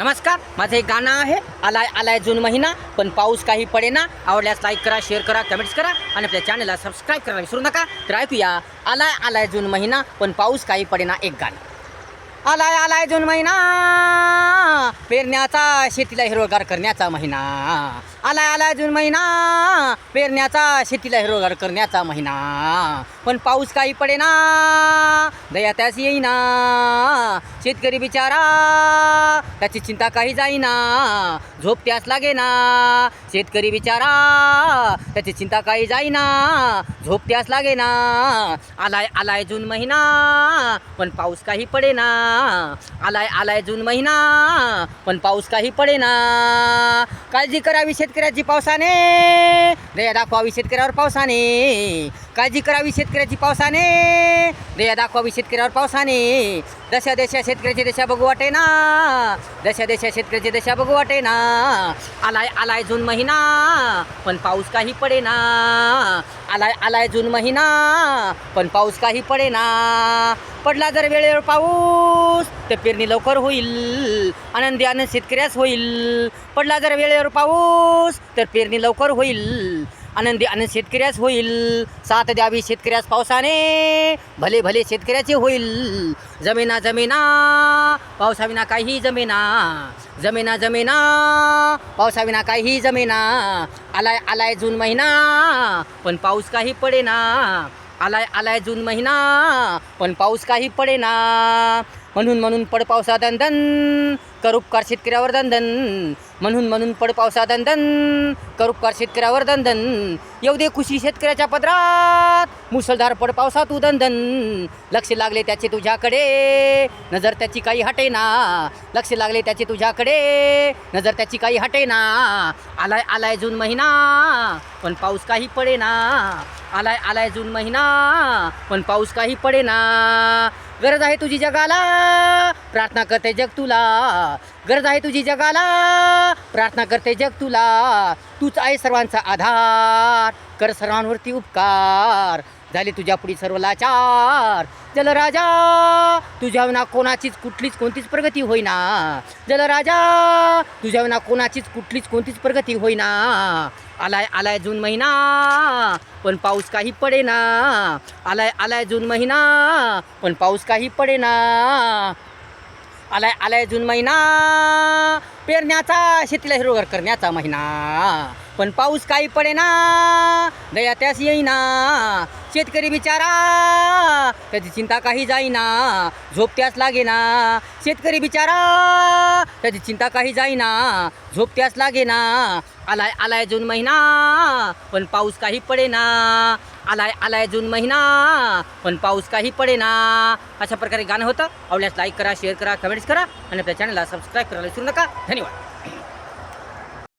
नमस्कार माझं एक गाणं आहे. आलाय आलाय जून महिना पण पाऊस काही पडेना. आवडल्यास लाईक करा शेअर करा कमेंट्स करा आणि आपल्या चॅनलला सबस्क्राईब करायला विसरू नका. तर ऐकूया. आलाय आलाय जून महिना पण पाऊस काही पडेना एक गाणं. आलाय आलाय जून महिना पेरण्याचा शेतीला हिरवगार करण्याचा महिना. आलाय आलाय जून महिना. पेरण्याचा शेतीला हिरोगार करण्याचा महिना. पण पाऊस काही पडेना दया त्यास येईना. शेतकरी बिचारा त्याची चिंता काही जाईना. झोप त्यास लागेना. शेतकरी बिचारा त्याची चिंता काही जाईना. झोप त्यास लागेना. आलाय आलाय जून महिना पण पाऊस काही पडेना. आलाय आलाय जून महिना पण पाऊस काही पडेना. काळजी करावी शेत शेतकऱ्याची पावसाने. दया दाखवावी शेतकऱ्यावर पावसाने. काळजी करावी शेतकऱ्याची पावसाने. दया दाखवावी शेतकऱ्यावर पावसाने. दशा देशा शेतकऱ्याची दशा बघू वाटे ना दशा देशा शेतकऱ्याची दशा बघू वाटे ना आलाय आलाय जून महिना पण पाऊस काही पडे ना आलाय आलाय जून महिना पण पाऊस काही पडेना. पडला जर वेळेवर पाऊस तर पेरणी लवकर होईल. आनंदी आनंद शेतकऱ्यास होईल. पडला जर वेळेवर पाऊस तर पेरणी लवकर होईल. आनंदी आनंद शेतकऱ्यास होईल. साथ द्यावी शेतकऱ्यास पावसाने. भले भले शेतकऱ्याचे होईल. जमेना जमेना. पावसाविना काही जमेना. जमेना जमेना. पावसाविना काही जमेना. आलाय आलाय जून महिना. पण पाऊस काही पडेना. आलाय आलाय जून महिना. पण पाऊस काही पडेना. म्हणून म्हणून पड पावसा दंदन करुपकार शेतकऱ्यावर दंदन म्हणून म्हणून पड पावसा दंदन करुपकार शेतकऱ्यावर दंदन. येऊ दे खुशी शेतकऱ्याच्या पदरात मुसळधार पड पावसा तू दंदन. लक्ष लागले त्याचे तुझ्याकडे नजर त्याची काही हटेना लक्ष लागले त्याचे तुझ्याकडे नजर त्याची काही हटेना आलाय आलाय जून महिना पण पाऊस काही पडेना आलाय आलाय जून महिना पण पाऊस काही पडे ना. गरज आहे तुझी जगाला प्रार्थना करते जग तुला गरज आहे तुझी जगाला. प्रार्थना करते जग तुला तूच आहे सर्वांचा आधार. कर सर्वांवरती उपकार. झाले तुझ्या पुढे सर्व लाचार. जलराजा तुझ्या विना कोणाचीच कुठलीच कोणतीच प्रगती होईना. जलराजा तुझ्या विना कोणाचीच कुठलीच कोणतीच प्रगती होईना. आलाय आलाय जून महिना पण पाऊस काही पडेना. आलाय आलाय जून महिना पण पाऊस काही पडेना. आलाय आलाय जून महिना. पेरण्याचा शेतीला हिरोगर करण्याचा महिना. पण पाऊस काही पडेना दया त्यास येईना. शेतकरी बिचारा त्याची चिंता काही जाईना. झोप त्यास लागेना. शेतकरी बिचारा त्याची चिंता काही जाईना. झोप त्यास लागे ना आलाय आलाय जून महिना पण पाऊस काही पडेना. आलाय आलाय जून महिना पण पाऊस काही पडेना. अशा प्रकारे गाणं होतं. आवडल्यास लाईक करा शेअर करा कमेंट्स करा आणि आपल्या चॅनलला सबस्क्राईब करायला विसरू नका. धन्यवाद.